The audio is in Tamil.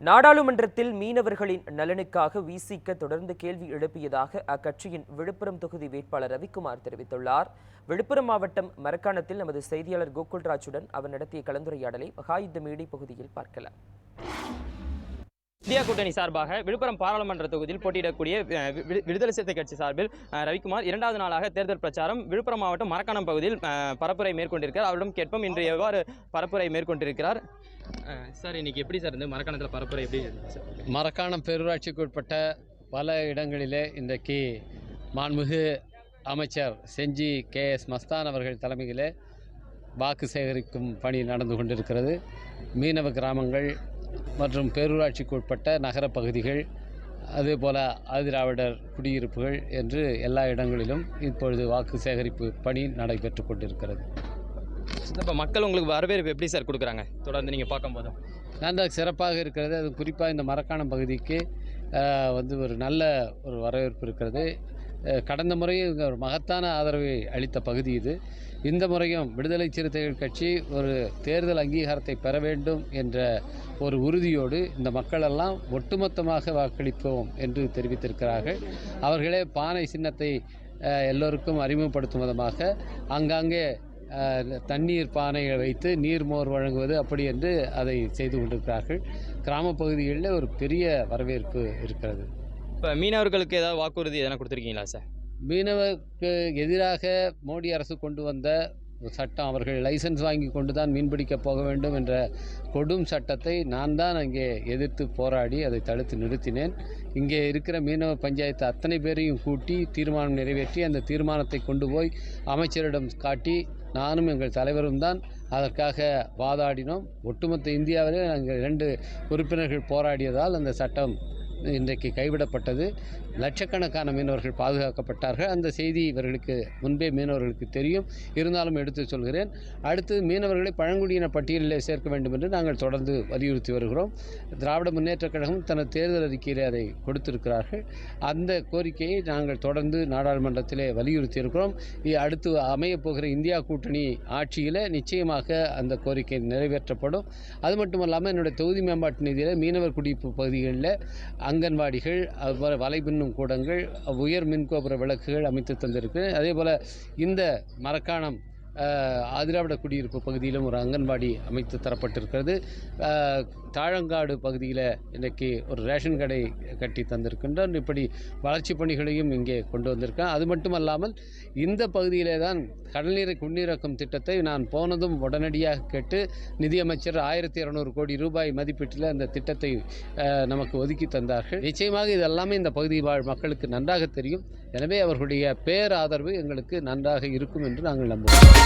நாடாளுமன்றத்தில் மீனவர்களின் நலனுக்காக விசிக்க தொடர்ந்து கேள்வி எழுப்பியதாக அக்கட்சியின் விழுப்புரம் தொகுதி வேட்பாளர் ரவிக்குமார் தெரிவித்துள்ளார். விழுப்புரம் மாவட்டம் மரக்காணத்தில் நமது செய்தியாளர் கோகுல்ராஜுடன் அவர் நடத்திய கலந்துரையாடலை மகாயுத்த மேடை பகுதியில் பார்க்கலாம். இந்தியா கூட்டணி சார்பாக விழுப்புரம் பாராளுமன்ற தொகுதியில் போட்டியிடக்கூடிய விடுதலை சிறுத்தை கட்சி சார்பில் ரவிக்குமார் இரண்டாவது நாளாக தேர்தல் பிரச்சாரம் விழுப்புரம் மாவட்டம் மரக்காணம் பகுதியில் பரப்புரை மேற்கொண்டிருக்கிறார். அவரிடம் கேட்போம் இன்று எவ்வாறு பரப்புரை மேற்கொண்டிருக்கிறார்? சார் இன்னைக்கு எப்படி சார் இருந்து மரக்காணத்தில் பரப்புரை எப்படி மரக்காணம் பேரூராட்சிக்கு உட்பட்ட பல இடங்களிலே இன்றைக்கு மாண்புமிகு அமைச்சர் செஞ்சி கே எஸ் மஸ்தான் அவர்கள் தலைமையிலே வாக்கு சேகரிக்கும் பணி நடந்து கொண்டிருக்கிறது. மீனவ கிராமங்கள் மற்றும் பேரூராட்சிக்கு உட்பட்ட நகரப் பகுதிகள் அதேபோல் ஆதிராவிடர் குடியிருப்புகள் என்று எல்லா இடங்களிலும் இப்பொழுது வாக்கு சேகரிப்பு பணி நடைபெற்று கொண்டிருக்கிறது. இப்போ மக்கள் உங்களுக்கு வரவேற்பு எப்படி சார் கொடுக்குறாங்க? தொடர்ந்து நீங்கள் பார்க்கும்போது. நன்றாக சிறப்பாக இருக்கிறது. அது குறிப்பாக இந்த மரக்காணம் பகுதிக்கு வந்து ஒரு நல்ல ஒரு வரவேற்பு இருக்கிறது. கடந்த முறையும் ஒரு மகத்தான ஆதரவை அளித்த பகுதி இது. இந்த முறையும் விடுதலை சிறுத்தைகள் கட்சி ஒரு தேர்தல் அங்கீகாரத்தை பெற வேண்டும் என்ற ஒரு உறுதியோடு இந்த மக்களெல்லாம் ஒட்டுமொத்தமாக வாக்களிப்போம் என்று தெரிவித்திருக்கிறார்கள். அவர்களே பானை சின்னத்தை எல்லோருக்கும் அறிமுகப்படுத்தும் விதமாக ஆங்காங்கே தண்ணீர் பானைகளை வைத்து நீர் மோர் வழங்குவது அப்படி என்று அதை செய்து கொண்டிருக்கிறார்கள். கிராம பகுதிகளில் ஒரு பெரிய வரவேற்பு இருக்கிறது. இப்போ மீனவர்களுக்கு ஏதாவது வாக்குறுதி எதனா கொடுத்துருக்கீங்களா சார் மீனவருக்கு எதிராக மோடி அரசு கொண்டு வந்த சட்டம் அவர்கள் லைசன்ஸ் வாங்கி கொண்டு தான் மீன்பிடிக்க போக வேண்டும் என்ற கொடும் சட்டத்தை நான் தான் அங்கே எதிர்த்து போராடி அதை தடுத்து நிறுத்தினேன். இங்கே இருக்கிற மீனவ பஞ்சாயத்து அத்தனை பேரையும் கூட்டி தீர்மானம் நிறைவேற்றி அந்த தீர்மானத்தை கொண்டு போய் அமைச்சரிடம் காட்டி நானும் எங்கள் தலைவரும் தான் அதற்காக வாதாடினோம். ஒட்டுமொத்த இந்தியாவிலே நாங்கள் இரண்டு உறுப்பினர்கள் போராடியதால் அந்த சட்டம் இன்றைக்கு கைவிடப்பட்டது. லட்சக்கணக்கான மீனவர்கள் பாதுகாக்கப்பட்டார்கள். அந்த செய்தி இவர்களுக்கு முன்பே மீனவர்களுக்கு தெரியும். இருந்தாலும் எடுத்து சொல்கிறேன். அடுத்து மீனவர்களை பழங்குடியின பட்டியலில் சேர்க்க வேண்டும் என்று நாங்கள் தொடர்ந்து வலியுறுத்தி வருகிறோம். திராவிட முன்னேற்றக் கழகம் தனது தேர்தல் அறிக்கையில் அதை கொடுத்திருக்கிறார்கள். அந்த கோரிக்கையை நாங்கள் தொடர்ந்து நாடாளுமன்றத்திலே வலியுறுத்தி இருக்கிறோம். இ- அடுத்து அமையப்போகிற இந்தியா கூட்டணி ஆட்சியில் நிச்சயமாக அந்த கோரிக்கை நிறைவேற்றப்படும். அது மட்டும் இல்லாமல் என்னுடைய தொகுதி மேம்பாட்டு நிதியில் மீனவர் குடியிருப்பு பகுதிகளில் அங்கன்வாடிகள் அதுபோல் வலைபின்னும் கூடங்கள் உயர் மின்கோபுர விளக்குகள் அமைத்து தந்திருக்கு. அதே போல் இந்த மரக்காணம் அதிராவிட ஆதிராவிட குடியிருப்பு பகுதியிலும் ஒரு அங்கன்வாடி அமைத்து தரப்பட்டிருக்கிறது. தாழங்காடு பகுதியில் இன்றைக்கி ஒரு ரேஷன் கடை கட்டி தந்திருக்கின்றோம் இப்படி வளர்ச்சி பணிகளையும் இங்கே கொண்டு வந்திருக்கேன் அது மட்டுமல்லாமல் இந்த பகுதியிலே தான் கடல்நீரை குடிநீராக்கும் திட்டத்தை நான் போனதும் உடனடியாக கேட்டு நிதியமைச்சர் ஆயிரத்தி இரநூறு கோடி ரூபாய் மதிப்பீட்டில் அந்த திட்டத்தை நமக்கு ஒதுக்கி தந்தார்கள். நிச்சயமாக இது எல்லாமே இந்த பகுதி வாழ் மக்களுக்கு நன்றாக தெரியும். எனவே அவர்களுடைய பேராதரவு எங்களுக்கு நன்றாக இருக்கும் என்று நாங்கள் நம்புகிறோம்.